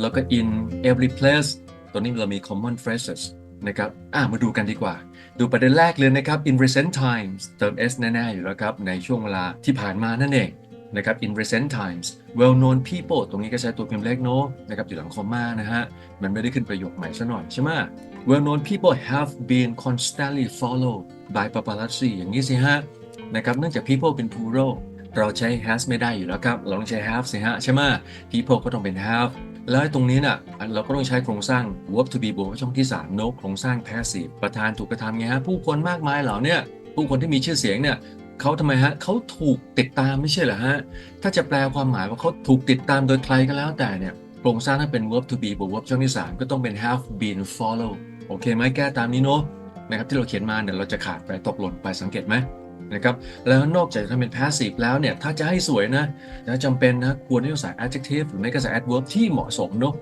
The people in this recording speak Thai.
แล้วก็ in every place ตัวนี้เรามี common phrases นะครับ อะมาดูกันดีกว่า ดูประเด็นแรกเลยนะครับ in recent times เติม s แน่ ๆ อยู่แล้วครับ ในช่วงเวลาที่ผ่านมานั่นเองนะครับ in recent times well known people ตรงนี้ก็ใช้ตัวพิมพ์เล็กเนอะนะครับอยู่หลังคอมมานะฮะ มันไม่ได้ขึ้นประโยคใหม่ซะหน่อยใช่ไหม well known people have been constantly followed by paparazzi อย่างนี้สิฮะนะครับเนื่องจาก people เป็น plural เราใช้ has ไม่ได้อยู่แล้วครับ เราต้องใช้ have สิฮะใช่ไหม people ก็ต้องเป็น have แล้วตรงนี้น่ะเราก็ต้องใช้โครงสร้าง verb to be บวกช่องที่3 no โครงสร้าง passive ประธานถูกกระทำไงฮะ ผู้คนมากมายเหล่านี่ยผู้คนที่มีชื่อเสียงเนี่ยเขาทำไมฮะเขาถูกติดตามไม่ใช่เหรอฮะ ถ้าจะแปลความหมายว่าเขาถูกติดตามโดยใครก็แล้วแต่เนี่ยโครงสร้างถ้าเป็น verb to be บวก verb ช่องที่ 3 ก็ต้องเป็น have been followed โอเคไหมแก้ตามนี้เนาะนะครับที่เราเขียนมาเนี่ยเราจะขาดไปตกหล่นไปสังเกตไหม นะครับแล้วนอกจากจะทำเป็น passive แล้วเนี่ย ถ้าจะให้สวยนะนะจำเป็นนะควรที่จะใส่ adjective หรือไม่ก็ใส่ adverb ที่เหมาะสมเนาะ